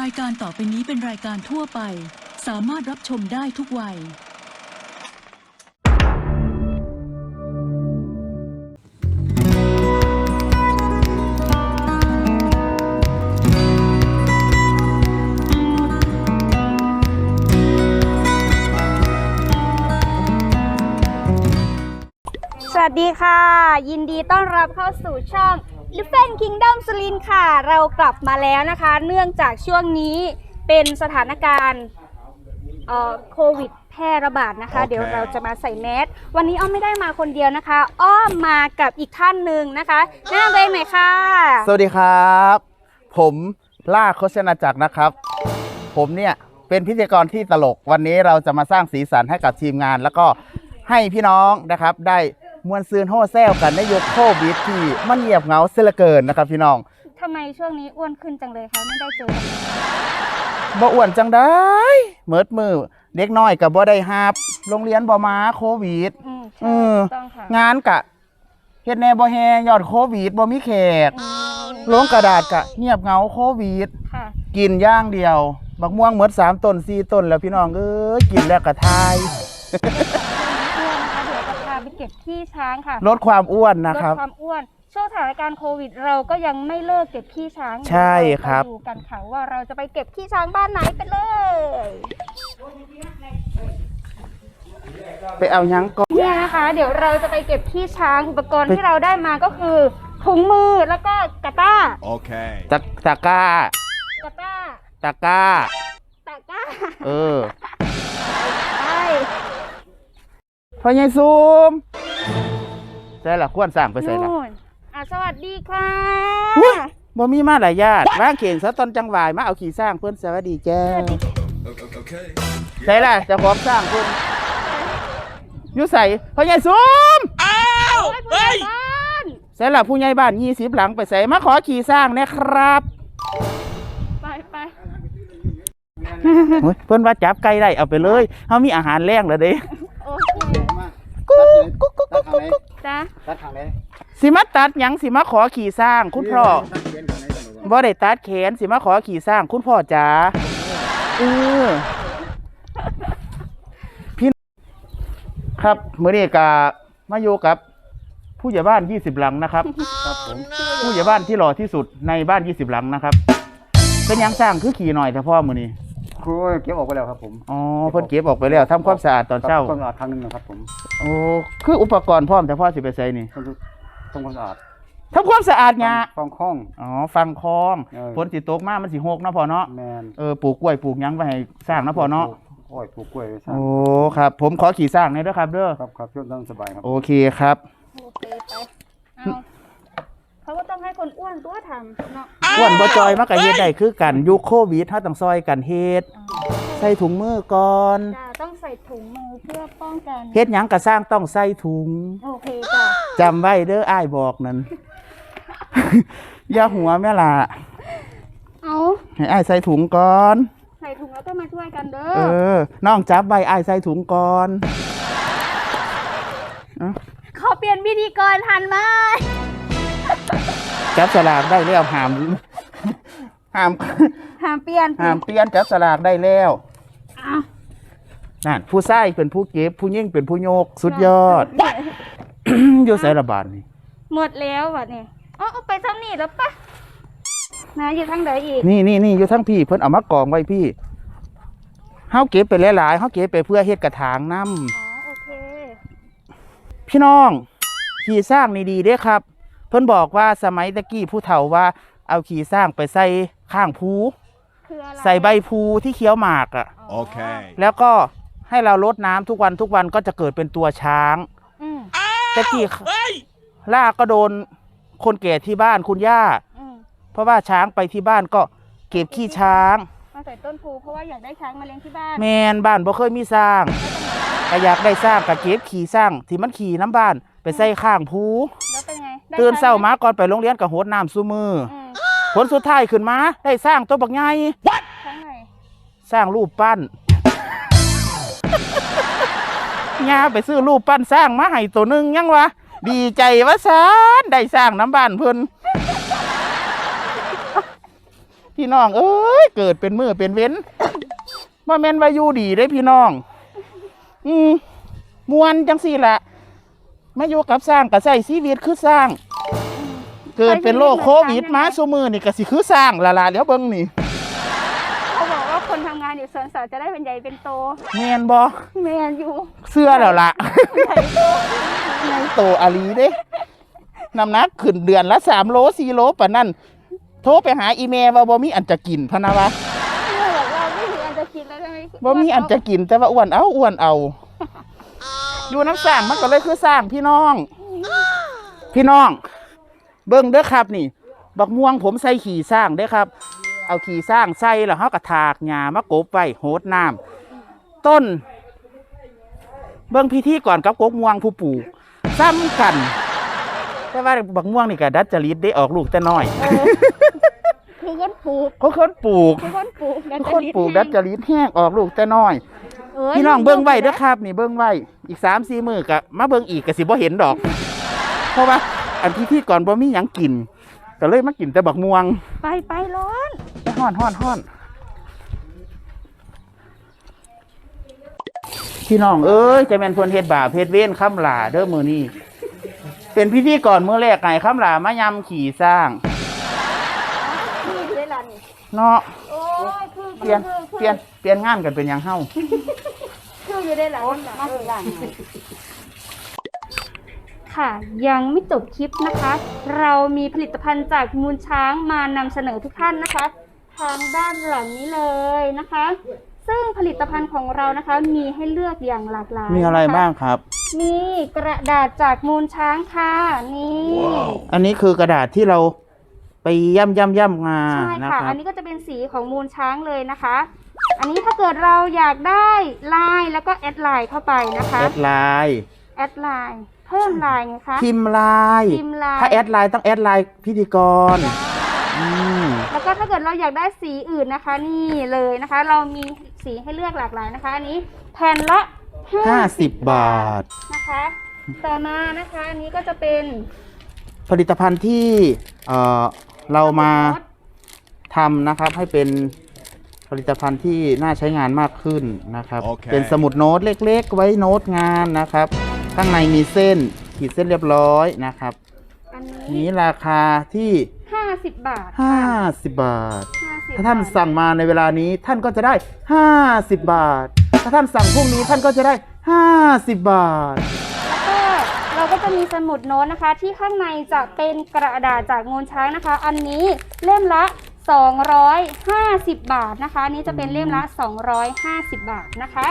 รายการต่อไปนี้เป็นรายการทั่วไป สามารถรับชมได้ทุกวัย สวัสดีค่ะ ยินดีต้อนรับเข้าสู่ช่อง l i f e n Kingdom สลินค่ะ เรากลับมาแล้วนะคะ เนื่องจากช่วงนี้เป็นสถานการณ์เอ่อโควิดแพร่ระบาดนะคะ โอเค เดี๋ยวเราจะมาใส่แมสวันนี้อ้อมไม่ได้มาคนเดียวนะคะ อ้อมมากับอีกท่านหนึ่งนะคะแนะนำตัวเองหน่อยค่ะ สวัสดีครับ ผมล่าโคชนาจักรนะครับ ผมเนี่ยเป็นพิธีกรที่ตลกวันนี้เราจะมาสร้างสีสันให้กับทีมงาน แล้วก็ให้พี่น้องนะครับได้ มวนซืนโฮแซลกันในยุคโควิดที่มันเงียบเหงาเสียเหลือเกินนะครับพี่น้องทำไมช่วงนี้อ้วนขึ้นจังเลยคะไม่ได้เจอกันเลยบ่อ้วนจังได้เมิดมือเด็กน้อยกับบ่ได้ฮับ โรงเรียนบ่มาโควิด อืมเอใช่อถูกต้องค่ะงานกะเฮ็ดแหน่บ่แฮยอดโควิดบ่มีแขกอืมโรงกระดาษกะเงียบเหงาโควิด ค่ะกินอย่างเดียว บักม่วงหมดสามต้นสี่ต้นแล้วพี่น้องเอ้ยกินแล้วกระทายอ้ ก็บขี้ช้างค่ะลดความอ้วนนะลดครับ ความอ้วน ช่วงสถานการณ์โควิด เราก็ยังไม่เลิกเก็บขี้ช้างอยู่ใช่ครับ เาไปดูกันค่ะว่าเราจะไปเก็บขี้ช้างบ้านไหนไปเลยไปเอาหยังก่อนเนี่ยนะคะ เดี๋ยวเราจะไปเก็บขี้ช้างอุปกรณ์ไปที่เราได้มาก็คือถุงมือแล้วก็กระต้า Okay. ตะตะกร้ากระต้าตะกร้า ตะกร้า เออ พ่อใหญ่ซูมใช่ละควรสั่งไปใส่ละนู่นอะสวัสดีค่ะอุ๊ยบ่มีมาหลายญาติว่างเข่งซะตอนจังหวายมาเอาขี่สร้างเพิ่นสวัสดีแจ้ง Okay. ใช่ล่ะเจะพร้าขอมสร้างเพิ่นอยู่ใส่พ่อใหญ่ซูมโอ้ยผู้ใหญ่บ้านใช่ล่ะผู้ใหญ่บ้านยี่สิบหลังไปใส่มาขอขี่สร้างนะครับไปไปโอ้ยเพิ่นว่าจับไก่ได้เอาไปเลยเฮามีอาหารแรงแล้วเด้ โอเค กุ๊กกุ๊กกุ๊กกุ๊กกุ๊กกุ๊กจ้ะสิมาตัดหยังสิมาขอขี่สร้างคุณพ่อบ่ได้ตัดแขนสิมาขอขี่สร้างคุณพ่อจ๋าเออพี่ครับมื้อนี้ก็มาอยู่กับ ผู้ใหญ่บ้าน 20 หลังนะครับ ครับผมผู้ใหญ่บ้านที่หล่อที่สุดในบ้าน 20 หลังนะครับเป็นหยังสร้างคือขี่หน่อยแต่พ่อมื้อนี้ ครูเก็บออกไปแล้วครับผมอ๋อเพิ่นเก็บออกไปแล้วทำความสะอาดตอนเช้าทำความสะอาดครั้งหนึงนะครับผมโอ้คืออุปกรณ์พร้อมแต่พ่อสิไปใส่นี่ทำความสะอาดทำความสะอาดหยาฟองคล้อง อ๋อฟังคลองเออ ฝนสิตกมามันสิหกเนาะพ่อเนาะแมนเออปลูกกล้วยปลูกหยังไว้ให้สร้างเนาะพ่อเนาะอ้อยปลูกกล้วยไว้สร้างโอ้ครับ ผมขอขี่สร้างหน่อยเด้อครับเด้อครับครับช่วงนั้นสบายครับโอเคครับ โอเคไป เอา เขาก็ต้องให้คนอ้วนตัวทำเนาะอ้วนบ่จอยมาก็เฮ็ดได้คือกันยุคโควิดเฮาต้องซอยกันเฮ็ดใส่ถุงมือก่อนจ้าต้องใส่ถุงมือเพื่อป้องกันเฮ็ดหยังก็สร้างต้องใส่ถุงโอเคจ้ะจำไว้เด้ออ้ายบอกนั่น อย่าหัวแม่ล่ะเอาให้อ้ายใส่ถุงก่อน ใส่ถุงแล้วก็มาช่วยกันเด้เอออน้องจับใบอ้ายใส่ถุงก่อน ขอเปลี่ยนพิธีกรทันไหม จับสลากได้แล้วห้ามห้ามห้ามเปลี่ยนห้ามเปลี่ยนจับสลากได้แล้วอ้าวนั่นผู้ใส่เป็นผู้เก็บผู้ยิ่งเป็นผู้โยกสุดยอดอยู่ใส่ระบาดนี่หมดแล้ววะเนี่ยอ๋อเอาไปซ้ำนี่แล้วปะนะอยู่ทางไหนอีกนี่นี่นี่อยู่ทั้งพี่เพิ่นเอามากองไว้พี่เฮาเก็บไปหลายๆเฮาเก็บไปเพื่อเฮ็ดกระถางน้อ๋อโอเคำพี่น้องขี่สร้างนี่ดีเด้ครับเพิ่นบอกว่าสมัยตะกี้ผู้เฒ่าว่าเอาขี่สร้างไปใส่ข้างภูคืออะไรใส่ใบภูที่เคี้ยวหมากอะ่ะอ๋อ Okay. แล้วก็ให้เราลดน้ำทุกวันทุกวันก็จะเกิดเป็นตัวช้าง อืมตะกี้ล่าก็โดนคนแก่ที่บ้านคุณย่า อืมเพราะว่าช้างไปที่บ้านก็เก็บขี้ช้าง มาใส่ต้นพูเพราะว่าอยากได้ช้างมาเลี้ยงที่บ้านแมนบ้านบ่เคยมีสร้างก็อยากได้สร้างก็เก็บขี่สร้างที่มันขี่น้ำบ้านไปใส่ข้างภู ตื่นเช้าช้งไหมาก่อนไปโรงเรียนก็โหดน้ำซูมืออืมผลสุดท้ายขึ้นมา ได้สร้างตัวบักใหญ่ช้างไหนสร้างรูปปั้นย่าไปซื้อรูปปั้นสร้างมาให้ตัวหนึงยังวะดีใจว่าซานได้สร้างน้ำบ้านเพิ่นพี่พี่น้อง เอ้ยเกิดเป็นมือเป็นเว้นว่าแม่นว่าอยู่ดีได้พี่น้อง อืมมวนจังสี่ละ มาอยู่กับสร้างกับใส่ชีวิตคือสร้าง เกิดเป็นโรคโควิดมาซุมือนี่ก็สิคือสร้างละละแล้วเบิ่งนี่เขาบอกว่าคนทำงานอยู่สวนสัตว์จะได้เป็นใหญ่เป็นโตแม่นบ่แมนอยู่เสื้อแล้วล่ะใหญ่โตไงโตอาลีเด้น้ำหนักขึ้นเดือนละสามโลสี่โลปะนั่นโทรไปหาอีเมลว่าบ่มีอันจะกินพะนะวะเพื่อบอกว่าไม่มีอันจะกินแล้วใช่ไหมบ่มีอันจะกินแต่ว่าอ้วนเอาอ้วนเอา อยู่น้ำสร้างมันก็เลยคือสร้างพี่น้อง พี่น้อง เบิ่งเด้อครับนี่ บักม่วงผมใส่ขี่สร้างเด้อครับ เอาขี่สร้างใส่แล้วเฮาก็ถากหญ้ามากบไว้โหดน้ำต้น เบิ่งพิธีก่อนกับกกม่วงผู้ปลูกซ้ำกัน แต่ว่าบักม่วงนี่ก็ดัดจริตได้ออกลูกแต่น้อยเออคือคนปลูกคนคนปลูกคือคนปลูกดัคนปลูกดัดจริตแห้งออกลูกแต่น้อยเอ้ ยพี่น้องเบิ้งไว้เด้อครับ นี่เบิ้งไว้อีกสามสี่มือกะมาเบิ้งอีกกะสิบ่เห็นดอก เพราะว่าอันที่ที่ก่อนบ่มีหยังกินก็เลยมากินแต่บักม่วงไปไปร้อนไปฮ้อนฮ้อนฮ้อนพี่น้องเอ้ยจะเป็นคนเฮ็ดบาปเฮ็ดเว้นค้ำหลาเด้อมือนี้เป็นพิธีก่อนมื้อแรกไงค้ำหลามายำขี่สร้างนี่อยู่ได้ละนี่เนาะโอ้ยคือเปลี่ยนคือคือเปลี่ยนเปลี่ยนงานกันเป็นหยังเฮาคื ออยู่ได้ละมาถึงละค่ะ ยังไม่จบคลิปนะคะ เรามีผลิตภัณฑ์จากมูลช้างมานำเสนอทุกท่านนะคะ ทางด้านหลังนี้เลยนะคะ ซึ่งผลิตภัณฑ์ของเรานะคะ มีให้เลือกอย่างหลากหลายมีอะไรนคบ้างครับ มีกระดาษจากมูลช้างค่ะนี่อันนี้คือกระดาษที่เราไปย่ำย่ำย่ำงาใช่นะค่ะ ครัอับ นนี้ก็จะเป็นสีของมูลช้างเลยนะคะ อันนี้ถ้าเกิดเราอยากได้ลายแล้วก็แอดไลน์เข้าไปนะคะแอดไลน์แอดไลน์เพิ่มลายไงคะพิมพ์ไลน์พิมพ์ไลน์ถ้าแอดไลน์ต้องแอดไลน์พิธีกรอืมแล้วก็ถ้าเกิดเราอยากได้สีอื่นนะคะ นี่เลยนะคะ เรามีสีให้เลือกหลากหลายนะคะ อันนี้แผ่นละห้าสิบบาทนะคะ ต่อมานะคะอันนี้ก็จะเป็นผลิตภัณฑ์ที่เอ่อเรามาทำนะครับให้เป็น ผลิตภัณฑ์ที่น่าใช้งานมากขึ้นนะครับโอเคเป็นสมุดโน้ตเล็ก ๆ ไว้โน้ตงานนะครับ ข้างในมีเส้นขีดเส้นเรียบร้อยนะครับ อันนี้นี้ราคาที่ ห้าสิบบาท50 บาท 50ถ้าท่านบทสั่งมาในเวลานี้ท่านก็จะได้ 50 บาท ถ้าท่านสั่งพรุ่งนี้ท่านก็จะได้ 50 บาท แล้วก็เราก็จะมีสมุดโน้ตนะคะ ที่ข้างในจะเป็นกระดาษจากงูช้างนะคะ อันนี้เล่มละ 250 บาทนะคะอันนี้จะเป็นเล่มละ 250 บาทนะคะ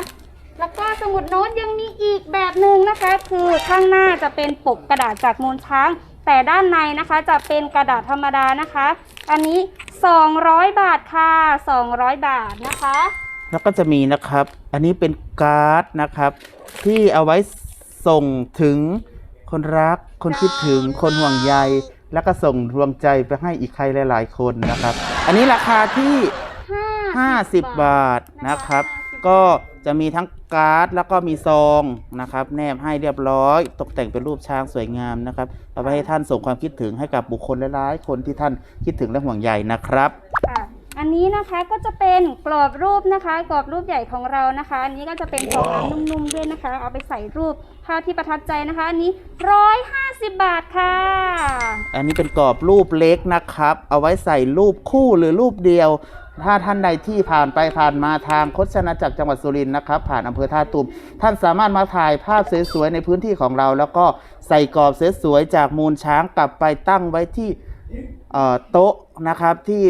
แล้วก็สมุดโน้ตยังมีอีกแบบหนึ่งนะคะ คือข้างหน้าจะเป็นปกกระดาษจากมูลช้าง แต่ด้านในนะคะจะเป็นกระดาษธรรมดานะคะ อันนี้ 200 บาทค่ะ 200 บาทนะคะ แล้วก็จะมีนะครับ อันนี้เป็นการ์ดนะครับ ที่เอาไว้ส่งถึงคนรัก คนคิดถึง คนห่วงใย แล้วก็ส่งดวงใจไปให้อีกใครหลาย ๆ คนนะครับ อันนี้ราคาที่50 บาทนะครับ ก็จะมีทั้งการ์ดแล้วก็มีซองนะครับ แนบให้เรียบร้อย ตกแต่งเป็นรูปช้างสวยงามนะครับเอาไปให้ท่านส่งความคิดถึงให้กับบุคคลหลายๆคนที่ท่านคิดถึงและห่วงใยนะครับ ค่ะอันนี้นะคะก็จะเป็นกรอบรูปนะคะ กรอบรูปใหญ่ของเรานะคะ อันนี้ก็จะเป็นฟองน้ำนุ่มๆด้วยนะคะ เอาไปใส่รูป ภาพที่ประทับใจนะคะอันนี้ร้อยห้าสิบบาทค่ะ อันนี้เป็นกรอบรูปเล็กนะครับ เอาไว้ใส่รูปคู่หรือรูปเดียว ถ้าท่านใดที่ผ่านไปผ่านมาทางโคชนาจากรจังหวัดสุรินทร์นะครับ ผ่านอำเภอท่าตูมท่านสามารถมาถ่ายภาพสวยๆในพื้นที่ของเรา แล้วก็ใส่กรอบสวยๆจากมูลช้างกลับไปตั้งไว้ที่เอ่อโต๊ะนะครับที่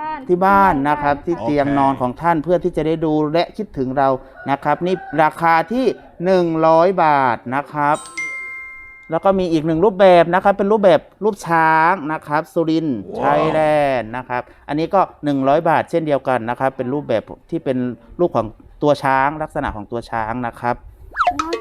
บ้านที่บ้านนะครับที่โอเคเตียงนอนของท่านเพื่อที่จะได้ดูและคิดถึงเรานะครับ นี่ราคาที่ 100 บาทนะครับ แล้วก็มีอีกหนึ่งรูปแบบนะครับ เป็นรูปแบบรูปช้างนะครับสุรินทร์ชัยแลนด์นะครับ อันนี้ก็ 100 บาทเช่นเดียวกันนะครับ เป็นรูปแบบที่เป็นรูปของตัวช้างลักษณะของตัวช้างนะครับนอก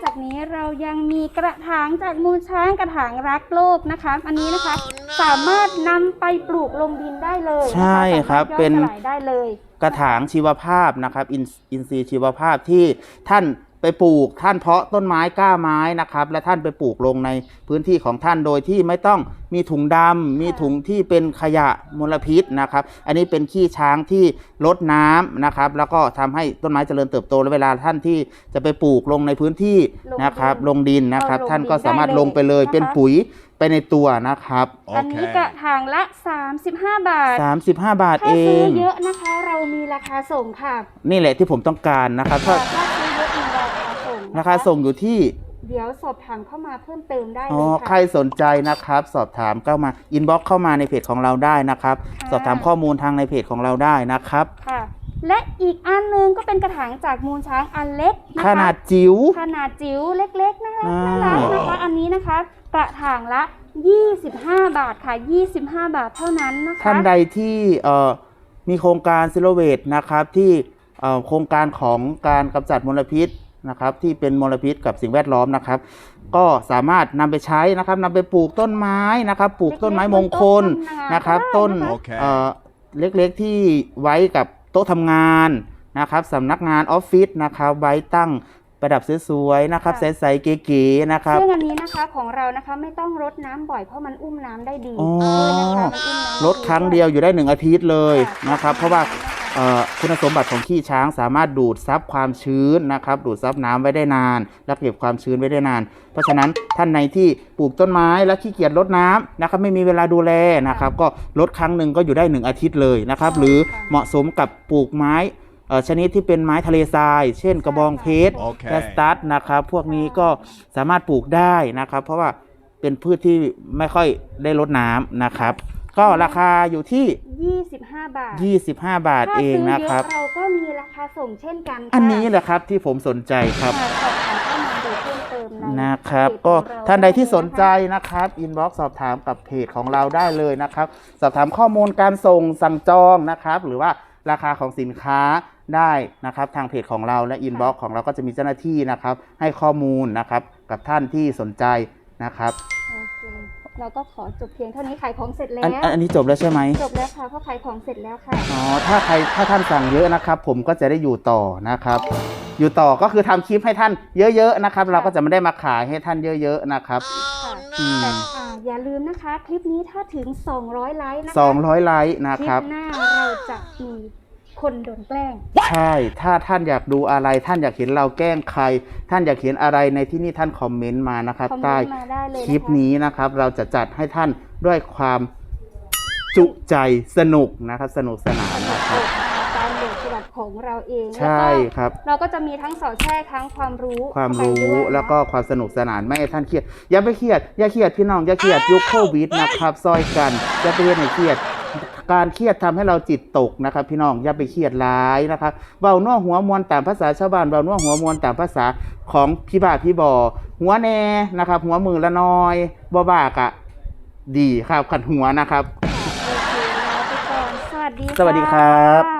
จากนี้เรายังมีกระถางจากมูลช้างกระถางรักโลกนะคะ อันนี้นะคะสามารถนำไปปลูกลงดินได้เลยนะคะใช่ครับสามารถย่อยเป็น สลายได้เลย กระถางชีวภาพนะครับอินอินทรีย์ชีวภาพที่ท่าน ไปปลูกท่านเพาะต้นไม้กล้าไม้นะครับ และท่านไปปลูกลงในพื้นที่ของท่านโดยที่ไม่ต้องมีถุงดำมีถุงที่เป็นขยะมลพิษนะครับ อันนี้เป็นขี้ช้างที่ลดน้ำนะครับ แล้วก็ทำให้ต้นไม้เจริญเติบโตและเวลาท่านที่จะไปปลูกลงในพื้นที่นะครับ ลงดินนะครับ ท่านก็สามารถลงไปเลยเป็นปุ๋ยไปในตัวนะครับ อันนี้กระถางละ 35 บาท 35 บาทถ้าเอซื้องเยอะนะคะ เรามีราคาส่งค่ะ นี่แหละที่ผมต้องการนะครับถ้า ราคาส่งอยู่ที่ เดี๋ยวสอบถามเข้ามาเพิ่มเติมได้เลอ๋อยใครค่ะ สนใจนะครับ สอบถามเข้ามาอินบ็อกเข้ามาในเพจของเราได้นะครับ ค่ะ สอบถามข้อมูลทางในเพจของเราได้นะครับ ค่ะ และอีกอันหนึงก็เป็นกระถางจากมูลช้างอันเล็กนะคะ ขนาดจิ๋ว ขนาดจิ๋วเล็กๆน่ารักอ่า น่ารักนะคะ อันนี้นะคะ กระถางละ 25 บาทค่ะ 25 บาทเท่านั้นนะคะท่านใดที่เอ่อมีโครงการซิโ o เวตนะครับที่เอ่อโครงการของการกำจัดมลพิษ นะครับที่เป็นมลพิษกับสิ่งแวดล้อมนะครับ ก็สามารถนำไปใช้นะครับนำไปปลูกต้นไม้นะครับ ปลูกต้นไม้มงคลนะครับ ต้นโอเคเอ่อเล็กๆที่ไว้กับโต๊ะทำงานนะครับสำนักงานออฟฟิศนะครับไว้ตั้งประดับสวยๆนะครับ ใสๆเก๋ๆนะครับซึ่งอันนี้นะคะของเรานะคะไม่ต้องรดน้ำบ่อยเพราะมันอุ้มน้ำได้ดีอ๋อด้วยนะคะมันอุ้มน้ำไลดครั้งเดียวอยู่ได้หนึ่งอาทิตย์เลยค่ะนะครับ เพราะว่าเอ่อ คุณสมบัติของขี้ช้างสามารถดูดซับความชื้นนะครับ ดูดซับน้ำไว้ได้นาน และเก็บความชื้นไว้ได้นาน เพราะฉะนั้นท่านในที่ปลูกต้นไม้และขี้เกียจรดน้ำนะครับ ไม่มีเวลาดูแลนะครับ ก็ลดครั้งหนึ่งก็อยู่ได้หนึ่งอาทิตย์เลยนะครับ หรือเหมาะสมกับปลูกไม้เอ่อชนิดที่เป็นไม้ทะเลทราย เช่นกระบองเพชรโอเคแคสตัสนะครับ พวกนี้ก็สามารถปลูกได้นะครับ เพราะว่าเป็นพืชที่ไม่ค่อยได้รดน้ำนะครับ ก็ราคาอยู่ที่ 25 บาท 25 บาทเองนะครับ ถ้าซื้อเยอะเราก็มีราคาส่งเช่นกันค่ะอันนี้แหละครับที่ผมสนใจครับ ค่ะสอบถามเข้ามาดูเพิ่มเติมในนะครับ เพจก็ของเรท่านใดที่สนใจได้เลยะนะครับอินบ็อกสอบถามกับเพจของเราได้เลยนะครับ สอบถามข้อมูลการส่งสั่งจองนะครับ หรือว่าราคาของสินค้าได้นะครับ ทางเพจของเราและอินบ็อกของเราก็จะมีเจ้าหน้าที่นะครับ ให้ข้อมูลนะครับกับท่านที่สนใจนะครับ โอเค เราก็ขอจบเพียงเท่านี้ขายของเสร็จแล้อันวอันอันนี้จบแล้วใช่ไหมจบแล้วค่ะเพราะขายของเสร็จแล้วค่ะ อ๋อถ้าใครถ้าท่านสั่งเยอะนะครับ ผมก็จะได้อยู่ต่อนะครับ อยู่ต่อก็คือทำคลิปให้ท่านเยอะๆนะครับ เราก็จะไม่ได้มาขายให้ท่านเยอะๆนะครับค่ะอืมแต่อ่าอย่าลืมนะคะ คลิปนี้ถ้าถึง 200 ไลค์นะคะ200ไลค์นะคลิครับ ปหน้าเราจะมี คนโดนแกล้ง ใช่ ถ้าท่านอยากดูอะไร ท่านอยากเห็นเราแกล้งใคร ท่านอยากเห็นอะไรในที่นี่ท่านคอมเมนต์มานะครับคอมเมใต้นต์มาได้เลยคลิปนี้นะครับ เราจะจัดให้ท่านด้วยความจุใจสนุกนะครับ สนุกสนานนะนะคครัรับบการโหลดฉบับของเราเองใช่ครับแล้วก็เราก็จะมีทั้งสอดแทรกทั้งความรู้ความไปรู้ด้วยแล้วก็ความสนุกสนานไม่ให้ท่านเครียดอย่าไปเครียดอย่าเครียดพี่น้องอย่าเครียดยุคโควิดนะครับซอยกันอย่าไปเรียนให้เครียด การเครียดทำให้เราจิตตกนะครับ พี่น้องอย่าไปเครียดร้ายนะครับเบาน่วหัวมวลตามภาษาชาวบ้านเบาน่วหัวมวลตามภาษาของพี่บ่าพี่บอหัวแน่นะครับ หัวมือละน้อยบ่บากะ ดีครับขัดหัวนะครับโอเคลาไปก่อนสวัสดีสวัสดีครับค่ะ